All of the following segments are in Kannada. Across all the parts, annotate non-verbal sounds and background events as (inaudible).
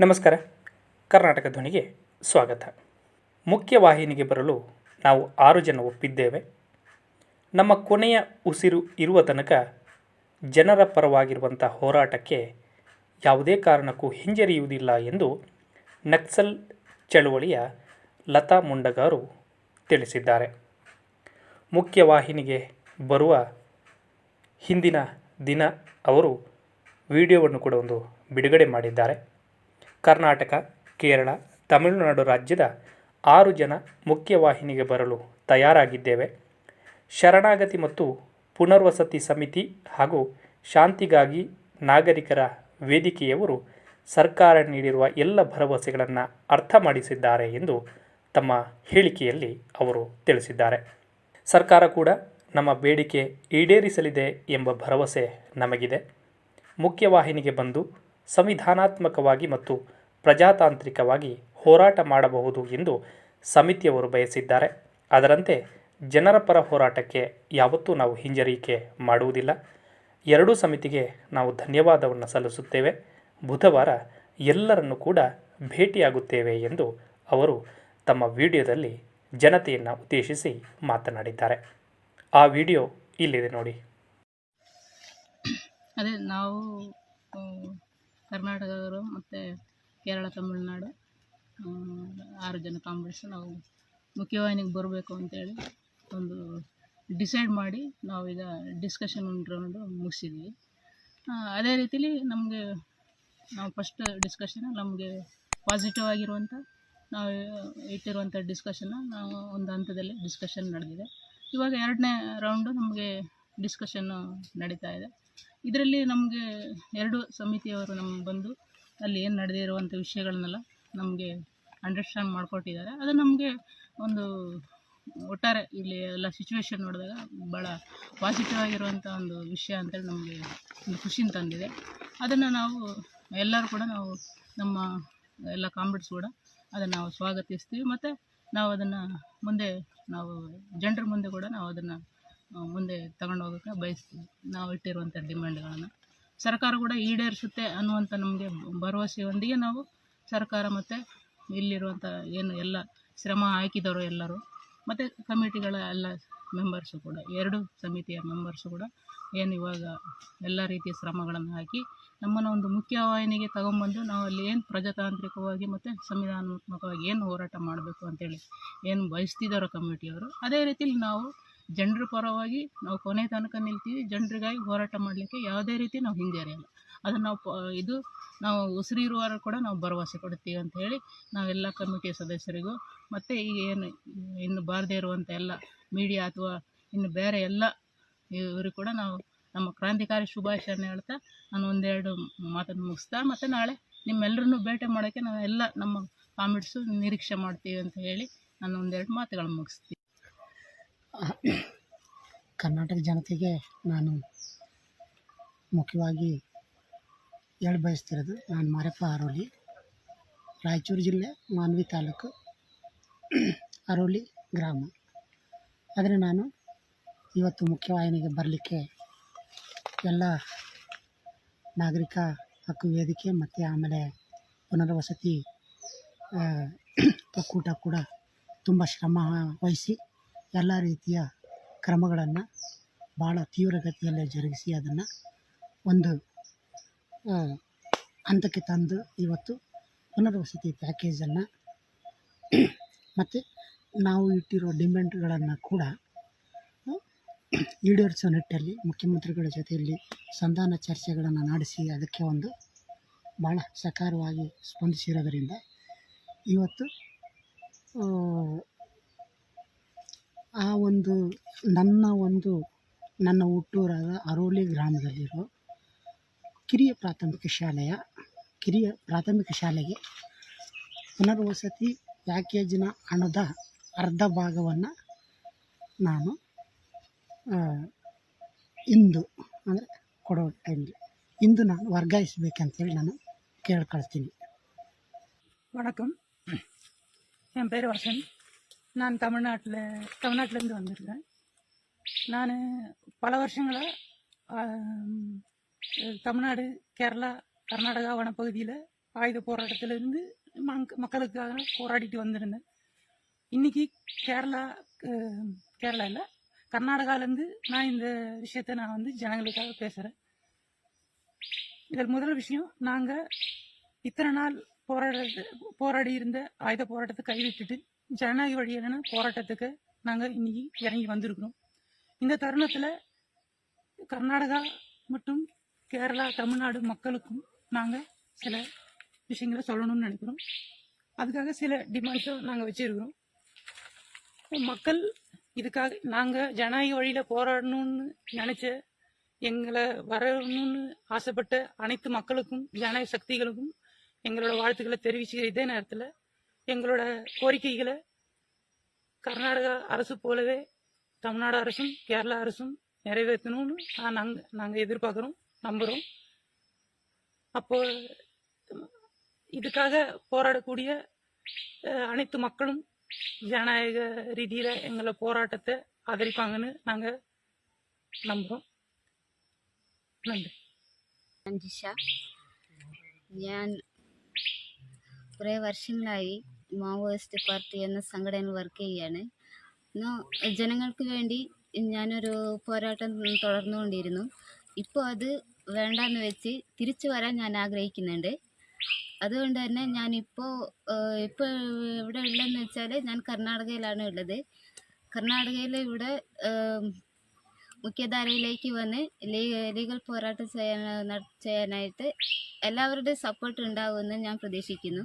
ನಮಸ್ಕಾರ. ಕರ್ನಾಟಕ ಧ್ವನಿಗೆ ಸ್ವಾಗತ. ಮುಖ್ಯವಾಹಿನಿಗೆ ಬರಲು ನಾವು ಆರು ಜನ ಒಪ್ಪಿದ್ದೇವೆ. ನಮ್ಮ ಕೊನೆಯ ಉಸಿರು ಇರುವ ತನಕ ಜನರ ಪರವಾಗಿರುವಂಥ ಹೋರಾಟಕ್ಕೆ ಯಾವುದೇ ಕಾರಣಕ್ಕೂ ಹಿಂಜರಿಯುವುದಿಲ್ಲ ಎಂದು ನಕ್ಸಲ್ ಚಳುವಳಿಯ ಲತಾ ಮುಂಡಗಾರು ತಿಳಿಸಿದ್ದಾರೆ. ಮುಖ್ಯವಾಹಿನಿಗೆ ಬರುವ ಹಿಂದಿನ ದಿನ ಅವರು ವಿಡಿಯೋವನ್ನು ಕೂಡ ಒಂದು ಬಿಡುಗಡೆ ಮಾಡಿದ್ದಾರೆ. ಕರ್ನಾಟಕ, ಕೇರಳ, ತಮಿಳುನಾಡು ರಾಜ್ಯದ ಆರು ಜನ ಮುಖ್ಯವಾಹಿನಿಗೆ ಬರಲು ತಯಾರಾಗಿದ್ದೇವೆ. ಶರಣಾಗತಿ ಮತ್ತು ಪುನರ್ವಸತಿ ಸಮಿತಿ ಹಾಗೂ ಶಾಂತಿಗಾಗಿ ನಾಗರಿಕರ ವೇದಿಕೆಯವರು ಸರ್ಕಾರ ನೀಡಿರುವ ಎಲ್ಲ ಭರವಸೆಗಳನ್ನು ಅರ್ಥ ಮಾಡಿಸಿದ್ದಾರೆ ಎಂದು ತಮ್ಮ ಹೇಳಿಕೆಯಲ್ಲಿ ಅವರು ತಿಳಿಸಿದ್ದಾರೆ. ಸರ್ಕಾರ ಕೂಡ ನಮ್ಮ ಬೇಡಿಕೆ ಈಡೇರಿಸಲಿದೆ ಎಂಬ ಭರವಸೆ ನಮಗಿದೆ. ಮುಖ್ಯವಾಹಿನಿಗೆ ಬಂದು ಸಂವಿಧಾನಾತ್ಮಕವಾಗಿ ಮತ್ತು ಪ್ರಜಾತಾಂತ್ರಿಕವಾಗಿ ಹೋರಾಟ ಮಾಡಬಹುದು ಎಂದು ಸಮಿತಿಯವರು ಬಯಸಿದ್ದಾರೆ. ಅದರಂತೆ ಜನರ ಪರ ಹೋರಾಟಕ್ಕೆ ಯಾವತ್ತೂ ನಾವು ಹಿಂಜರಿಕೆ ಮಾಡುವುದಿಲ್ಲ. ಎರಡೂ ಸಮಿತಿಗೆ ನಾವು ಧನ್ಯವಾದವನ್ನು ಸಲ್ಲಿಸುತ್ತೇವೆ. ಬುಧವಾರ ಎಲ್ಲರನ್ನು ಕೂಡ ಭೇಟಿಯಾಗುತ್ತೇವೆ ಎಂದು ಅವರು ತಮ್ಮ ವಿಡಿಯೋದಲ್ಲಿ ಜನತೆಯನ್ನು ಉದ್ದೇಶಿಸಿ ಮಾತನಾಡಿದ್ದಾರೆ. ಆ ವಿಡಿಯೋ ಇಲ್ಲಿದೆ ನೋಡಿ. ಅದೇ ನಾವು ಕರ್ನಾಟಕದವರು ಮತ್ತು ಕೇರಳ, ತಮಿಳುನಾಡು ಆರು ಜನ ಕಾಂಬಿನೇಷನ್ ನಾವು ಮುಖ್ಯವಾಹಿನಿಗೆ ಬರಬೇಕು ಅಂತೇಳಿ ಒಂದು ಡಿಸೈಡ್ ಮಾಡಿ ನಾವೀಗ ಡಿಸ್ಕಷನ್ ರೌಂಡು ಮುಗಿಸಿದ್ವಿ. ಅದೇ ರೀತಿಲಿ ನಮಗೆ ನಾವು ಫಸ್ಟ್ ಡಿಸ್ಕಷನ್ ನಮಗೆ ಪಾಸಿಟಿವ್ ಆಗಿರುವಂಥ ನಾವು ಇಟ್ಟಿರುವಂಥ ಡಿಸ್ಕಷನ್ನ ನಾವು ಒಂದು ಹಂತದಲ್ಲಿ ಡಿಸ್ಕಷನ್ ನಡೆದಿದೆ. ಇವಾಗ ಎರಡನೇ ರೌಂಡು ನಮಗೆ ಡಿಸ್ಕಷನ್ನು ನಡೀತಾ ಇದೆ. ಇದರಲ್ಲಿ ನಮಗೆ ಎರಡು ಸಮಿತಿಯವರು ನಮ್ಗೆ ಬಂದು ಅಲ್ಲಿ ಏನು ನಡೆದಿರುವಂಥ ವಿಷಯಗಳನ್ನೆಲ್ಲ ನಮಗೆ ಅಂಡರ್ಸ್ಟ್ಯಾಂಡ್ ಮಾಡಿಕೊಟ್ಟಿದ್ದಾರೆ. ಅದು ನಮಗೆ ಒಂದು ಒಟ್ಟಾರೆ ಇಲ್ಲಿ ಎಲ್ಲ ಸಿಚುವೇಶನ್ ನೋಡಿದಾಗ ಭಾಳ ಪಾಸಿಟಿವ್ ಆಗಿರುವಂಥ ಒಂದು ವಿಷಯ ಅಂತೇಳಿ ನಮಗೆ ಒಂದು ಖುಷಿನ ತಂದಿದೆ. ಅದನ್ನು ನಾವು ಎಲ್ಲರೂ ಕೂಡ ನಾವು ನಮ್ಮ ಎಲ್ಲ ಕಾಮ್ರೇಡ್ಸ್ ಕೂಡ ಅದನ್ನು ನಾವು ಸ್ವಾಗತಿಸ್ತೀವಿ. ಮತ್ತು ನಾವು ಅದನ್ನು ಮುಂದೆ ನಾವು, ಜನರ ಮುಂದೆ ಕೂಡ ನಾವು ಅದನ್ನು ಮುಂದೆ ತಗೊಂಡು ಹೋಗೋಕ್ಕೆ ಬಯಸ್ತೀವಿ. ನಾವು ಇಟ್ಟಿರುವಂಥ ಡಿಮ್ಯಾಂಡ್ಗಳನ್ನು. ಸರ್ಕಾರ ಕೂಡ ಈಡೇರಿಸುತ್ತೆ ಅನ್ನುವಂಥ ನಮಗೆ ಭರವಸೆಯೊಂದಿಗೆ ನಾವು ಸರ್ಕಾರ ಮತ್ತು ಇಲ್ಲಿರುವಂಥ ಏನು ಎಲ್ಲ ಶ್ರಮ ಹಾಕಿದವರು ಎಲ್ಲರೂ, ಮತ್ತು ಕಮಿಟಿಗಳ ಎಲ್ಲ ಮೆಂಬರ್ಸು ಕೂಡ, ಎರಡು ಸಮಿತಿಯ ಮೆಂಬರ್ಸು ಕೂಡ ಏನು ಇವಾಗ ಎಲ್ಲ ರೀತಿಯ ಶ್ರಮಗಳನ್ನು ಹಾಕಿ ನಮ್ಮನ್ನು ಒಂದು ಮುಖ್ಯವಾಹಿನಿಗೆ ತಗೊಂಬಂದು ನಾವು ಅಲ್ಲಿ ಏನು ಪ್ರಜಾತಾಂತ್ರಿಕವಾಗಿ ಮತ್ತು ಸಂವಿಧಾನಾತ್ಮಕವಾಗಿ ಏನು ಹೋರಾಟ ಮಾಡಬೇಕು ಅಂತೇಳಿ ಏನು ಬಯಸ್ತಿದ್ದಾರೋ ಕಮಿಟಿಯವರು, ಅದೇ ರೀತಿಲಿ ನಾವು ಜನರ ಪರವಾಗಿ ನಾವು ಕೊನೆ ತನಕ ನಿಲ್ತೀವಿ, ಜನರಿಗಾಗಿ ಹೋರಾಟ ಮಾಡಲಿಕ್ಕೆ ಯಾವುದೇ ರೀತಿ ನಾವು ಹಿಂಜರಿಯಲ್ಲ. ಅದನ್ನು ನಾವು ಇದು ನಾವು ಉಸಿರಿರುವವರು ಕೂಡ ನಾವು ಭರವಸೆ ಕೊಡ್ತೀವಿ ಅಂತ ಹೇಳಿ ನಾವೆಲ್ಲ ಕಮಿಟಿ ಸದಸ್ಯರಿಗೂ ಮತ್ತು ಈಗ ಏನು ಇನ್ನು ಬಾರದೇ ಇರುವಂಥ ಎಲ್ಲ ಮೀಡಿಯಾ ಅಥವಾ ಇನ್ನು ಬೇರೆ ಎಲ್ಲ ಇವರು ಕೂಡ ನಾವು ನಮ್ಮ ಕ್ರಾಂತಿಕಾರಿ ಶುಭಾಶಯನ ಹೇಳ್ತಾ ನಾನು ಒಂದೆರಡು ಮಾತನ್ನು ಮುಗಿಸ್ತಾ ಮತ್ತು ನಾಳೆ ನಿಮ್ಮೆಲ್ಲರನ್ನೂ ಭೇಟಿ ಮಾಡೋಕ್ಕೆ ನಾವೆಲ್ಲ ನಮ್ಮ ಕಾಮಿಡ್ಸು ನಿರೀಕ್ಷೆ ಮಾಡ್ತೀವಿ ಅಂತ ಹೇಳಿ ನಾನು ಒಂದೆರಡು ಮಾತುಗಳನ್ನು ಮುಗಿಸ್ತೀನಿ. ಕರ್ನಾಟಕ ಜನತೆಗೆ ನಾನು ಮುಖ್ಯವಾಗಿ ಹೇಳ ಬಯಸ್ತಿರೋದು ನಾನು ಮಾರಪ್ಪ ಅರೋಲಿ, ರಾಯಚೂರು ಜಿಲ್ಲೆ, ಮಾನ್ವಿ ತಾಲೂಕು, ಅರೋಲಿ ಗ್ರಾಮ. ಆದರೆ ನಾನು ಇವತ್ತು ಮುಖ್ಯವಾಹಿನಿಗೆ ಬರಲಿಕ್ಕೆ ಎಲ್ಲ ನಾಗರಿಕ ಹಕ್ಕು ವೇದಿಕೆ ಮತ್ತು ಆಮೇಲೆ ಪುನರ್ವಸತಿ ಒಕ್ಕೂಟ ಕೂಡ ತುಂಬ ಶ್ರಮ ವಹಿಸಿ ಎಲ್ಲ ರೀತಿಯ ಕ್ರಮಗಳನ್ನು ಭಾಳ ತೀವ್ರಗತಿಯಲ್ಲಿ ಜರುಗಿಸಿ ಅದನ್ನು ಒಂದು ಹಂತಕ್ಕೆ ತಂದು ಇವತ್ತು ಪುನರ್ವಸತಿ ಪ್ಯಾಕೇಜನ್ನು (clears throat) ಮತ್ತು ನಾವು ಇಟ್ಟಿರೋ ಡಿಮ್ಯಾಂಡ್ಗಳನ್ನು ಕೂಡ ಈಡೇರಿಸೋ ನಿಟ್ಟಲ್ಲಿ ಮುಖ್ಯಮಂತ್ರಿಗಳ ಜೊತೆಯಲ್ಲಿ ಸಂಧಾನ ಚರ್ಚೆಗಳನ್ನು ನಡೆಸಿ ಅದಕ್ಕೆ ಒಂದು ಭಾಳ ಸಕಾರವಾಗಿ ಸ್ಪಂದಿಸಿರೋದರಿಂದ ಇವತ್ತು ಆ, ಆ ಒಂದು ನನ್ನ ಒಂದು ನನ್ನ ಹುಟ್ಟೂರಾದ ಅರೋಲಿ ಗ್ರಾಮದಲ್ಲಿರೋ ಕಿರಿಯ ಪ್ರಾಥಮಿಕ ಶಾಲೆಯ ಕಿರಿಯ ಪ್ರಾಥಮಿಕ ಶಾಲೆಗೆ ಪುನರ್ವಸತಿ ಪ್ಯಾಕೇಜಿನ ಹಣದ ಅರ್ಧ ಭಾಗವನ್ನು ನಾನು ಆ, ಇಂದು ಅಂದರೆ ಕೊಡೋ ಟೈಮ್ಗೆ ಇಂದು ನಾನು ವರ್ಗಾಯಿಸಬೇಕಂತೇಳಿ ನಾನು ಕೇಳ್ಕೊಳ್ತೀನಿ வணக்கம் என் பேர் வசந்த் நான் தமிழ்நாட்டில் தமிழ்நாட்டிலேருந்து வந்திருக்கேன். நான் பல வருஷங்களாக தமிழ்நாடு கேரளா கர்நாடகா வனப்பகுதியில் ஆயுத போராட்டத்திலிருந்து மக் மக்களுக்காக போராடிட்டு வந்திருந்தேன். இன்னைக்கு கேரளா அஹ், கேரளா இல்லை கர்நாடகாலேருந்து நான் இந்த விஷயத்தை நான் வந்து ஜனங்களுக்காக பேசுகிறேன் இதில் முதல் விஷயம் நாங்கள் இத்தனை நாள் போராட போராடி இருந்த ஆயுத போராட்டத்தை கைவிட்டுட்டு ஜனநாயக வழியான போராட்டத்துக்கு நாங்கள் இன்னைக்கு இறங்கி வந்திருக்கிறோம். இந்த தருணத்தில் கர்நாடகா மற்றும் கேரளா தமிழ்நாடு மக்களுக்கும் நாங்கள் சில விஷயங்களை சொல்லணும்னு நினைக்கிறோம். அதுக்காக சில டிமாண்ட்ஸும் நாங்கள் வச்சுருக்கிறோம். மக்கள் இதுக்காக நாங்கள் ஜனநாயக வழியில் போராடணும்னு நினச்ச எங்களை வரணும்னு ஆசைப்பட்ட அனைத்து மக்களுக்கும் ஜனநாயக சக்திகளுக்கும் எங்களோட வாழ்த்துக்களை தெரிவிச்சுக்கிற இதே நேரத்தில் எங்களோட கோரிக்கைகளை கர்நாடகா அரசு போலவே தமிழ்நாடு அரசும் கேரளா அரசும் நிறைவேற்றணும்னு நாங்கள் நாங்கள் எதிர்பார்க்குறோம் நம்புகிறோம் அப்போ இதுக்காக போராடக்கூடிய அனைத்து மக்களும் ஜனநாயக ரீதியில் எங்களை போராட்டத்தை ஆதரிப்பாங்கன்னு நாங்கள் நம்புகிறோம் நன்றி. ரஞ்சிஷா ഞാൻ കുറേ വർഷങ്ങളായി മാവോയിസ്റ്റ് പാർട്ടി എന്ന സംഘടനയിൽ വർക്ക് ചെയ്യാണ് ജനങ്ങൾക്ക് വേണ്ടി ഞാനൊരു പോരാട്ടം തുടർന്നുകൊണ്ടിരുന്നു. ഇപ്പോൾ അത് വേണ്ടെന്ന് വെച്ച് തിരിച്ചു വരാൻ ഞാൻ ആഗ്രഹിക്കുന്നുണ്ട്. അതുകൊണ്ട് തന്നെ ഞാനിപ്പോൾ ഇപ്പോൾ ഇവിടെ ഉള്ളതെന്ന് വെച്ചാൽ ഞാൻ കർണാടകയിലാണ് ഉള്ളത്. കർണാടകയിൽ ഇവിടെ മുഖ്യധാരയിലേക്ക് വന്ന് ലീഗൽ പോരാട്ടം ചെയ്യാൻ ചെയ്യാനായിട്ട് എല്ലാവരുടെയും സപ്പോർട്ട് ഉണ്ടാകുമെന്ന് ഞാൻ പ്രതീക്ഷിക്കുന്നു.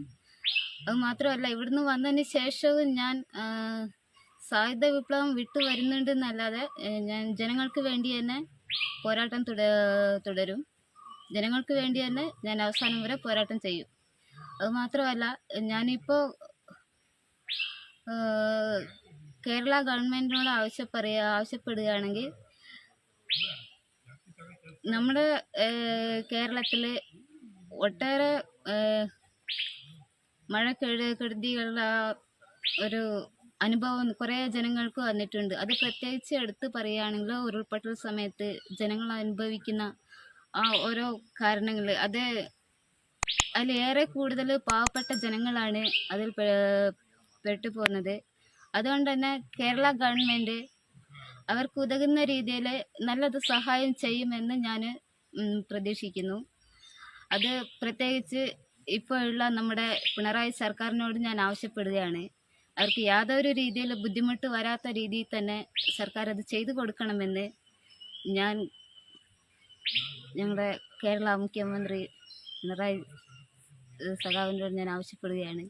അത് മാത്രമല്ല ഇവിടുന്ന് വന്നതിന് ശേഷവും ഞാൻ സായുധ വിപ്ലവം വിട്ടു വരുന്നുണ്ടെന്നല്ലാതെ ഞാൻ ജനങ്ങൾക്ക് വേണ്ടി തന്നെ പോരാട്ടം തുട തുടരും. ജനങ്ങൾക്ക് വേണ്ടി തന്നെ ഞാൻ അവസാനം വരെ പോരാട്ടം ചെയ്യും. അത് മാത്രമല്ല ഞാനിപ്പോൾ കേരള ഗവൺമെന്റിനോട് ആവശ്യപ്പറയ ആവശ്യപ്പെടുകയാണെങ്കിൽ നമ്മുടെ കേരളത്തിൽ ഒട്ടേറെ മഴക്കെടു കെടുതികളുടെ ആ ഒരു അനുഭവം കുറേ ജനങ്ങൾക്ക് വന്നിട്ടുണ്ട്. അത് പ്രത്യേകിച്ച് എടുത്ത് പറയുകയാണെങ്കിൽ ഉരുൾപൊട്ടൽ സമയത്ത് ജനങ്ങൾ അനുഭവിക്കുന്ന ആ ഓരോ കാരണങ്ങൾ. അത് അതിലേറെ കൂടുതൽ പാവപ്പെട്ട ജനങ്ങളാണ് അതിൽ പെട്ടു പോകുന്നത്. അതുകൊണ്ട് തന്നെ കേരള ഗവൺമെന്റ് അവർക്ക് ഉതകുന്ന രീതിയിൽ നല്ലത് സഹായം ചെയ്യുമെന്ന് ഞാൻ പ്രതീക്ഷിക്കുന്നു. അത് പ്രത്യേകിച്ച് ഇപ്പോൾ ഉള്ള നമ്മുടെ പിണറായി സർക്കാരിനോട് ഞാൻ ആവശ്യപ്പെടുകയാണ്. അവർക്ക് യാതൊരു രീതിയിൽ ബുദ്ധിമുട്ട് വരാത്ത രീതിയിൽ തന്നെ സർക്കാർ അത് ചെയ്തു കൊടുക്കണമെന്ന് ഞാൻ ഞങ്ങളുടെ കേരള മുഖ്യമന്ത്രി പിണറായി സഖാവിനോട് ഞാൻ ആവശ്യപ്പെടുകയാണ്.